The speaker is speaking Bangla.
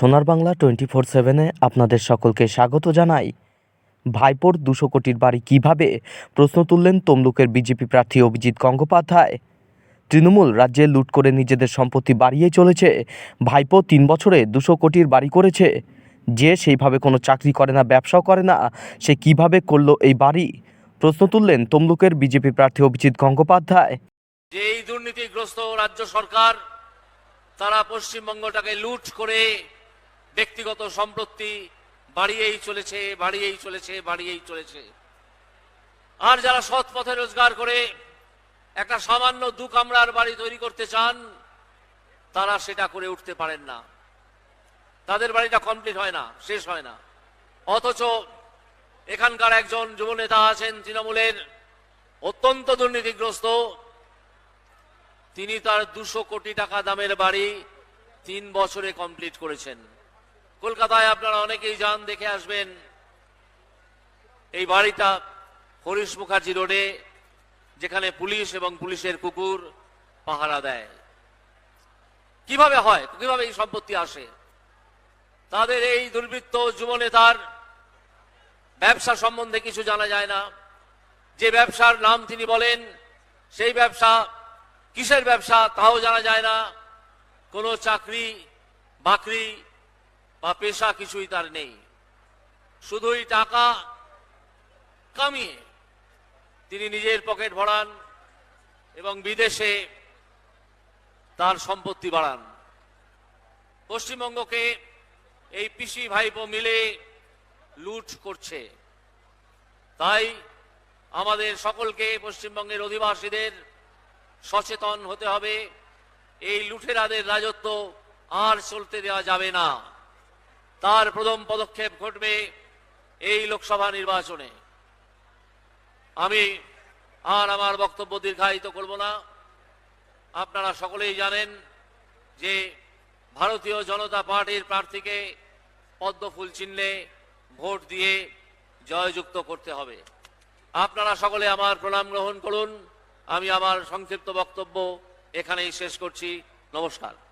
সোনার বাংলা টোয়েন্টি ফোর সেভেনে আপনাদের সকলকে স্বাগত জানাই। ভাইপোর দুশো কোটির বাড়ি কীভাবে? প্রশ্ন তুললেন তমলুকের বিজেপি প্রার্থী অভিজিৎ গঙ্গোপাধ্যায়। তৃণমূল রাজ্যে লুট করে নিজেদের সম্পত্তি বাড়িয়ে চলেছে। ভাইপো তিন বছরে দুশো কোটির বাড়ি করেছে। যে সেইভাবে কোনো চাকরি করে না, ব্যবসাও করে না, সে কীভাবে করল এই বাড়ি? প্রশ্ন তুললেন তমলুকের বিজেপি প্রার্থী অভিজিৎ গঙ্গোপাধ্যায়। যে এই দুর্নীতিগ্রস্ত রাজ্য সরকার, তারা পশ্চিমবঙ্গটাকে লুট করে ব্যক্তিগত সম্পত্তি বাড়িয়েই চলেছে বাড়িয়েই চলেছে বাড়িয়েই চলেছে। আর যারা সৎ পথে রোজগার করে একটা সামান্য দু কামরার বাড়ি তৈরি করতে চান, তারা সেটা করে উঠতে পারেন না। তাদের বাড়িটা কমপ্লিট হয় না, শেষ হয় না। অথচ এখানকার একজন যুবনেতা আছেন তৃণমূলের, অত্যন্ত দুর্নীতিগ্রস্ত। তিনি তার দুশো কোটি টাকা দামের বাড়ি তিন বছরে কমপ্লিট করেছেন। কলকাতায় আপনারা অনেকেই যান, দেখে আসবেন। এই বাড়িটা হরিশ মুখার্জি রোডে, যেখানে পুলিশ এবং পুলিশের কুকুর পাহারা দেয়। কীভাবে হয়? কীভাবে এই সম্পত্তি আসে? তাদের এই দুর্বৃত্ত যুবনেতার ব্যবসা সম্বন্ধে কিছু জানা যায় না। যে ব্যবসার নাম তিনি বলেন, সেই ব্যবসা কিসের ব্যবসা তাও জানা যায় না। কোনো চাকরি, বাকরি বা পেশা কিছুই তার নেই। শুধুই টাকা কামিয়ে তিনি নিজের পকেট ভরান এবং বিদেশে তার সম্পত্তি বাড়ান। পশ্চিমবঙ্গকে এই পিসি ভাইপো মিলে লুট করছে। তাই আমাদের সকলকে পশ্চিমবঙ্গের অধিবাসীদের সচেতন হতে হবে। এই লুঠেরাদের রাজত্ব আর চলতে দেওয়া যাবে না। তার প্রথম পদক্ষেপ ঘটবে এই লোকসভা নির্বাচনে। আমি আর আমার বক্তব্য দীর্ঘায়িত করব না। আপনারা সকলেই জানেন যে ভারতীয় জনতা পার্টির প্রার্থীকে পদ্মফুল চিহ্নে ভোট দিয়ে জয়যুক্ত করতে হবে। আপনারা সকলে আমার প্রণাম গ্রহণ করুন। আমি আমার সংক্ষিপ্ত বক্তব্য এখানেই শেষ করছি। নমস্কার।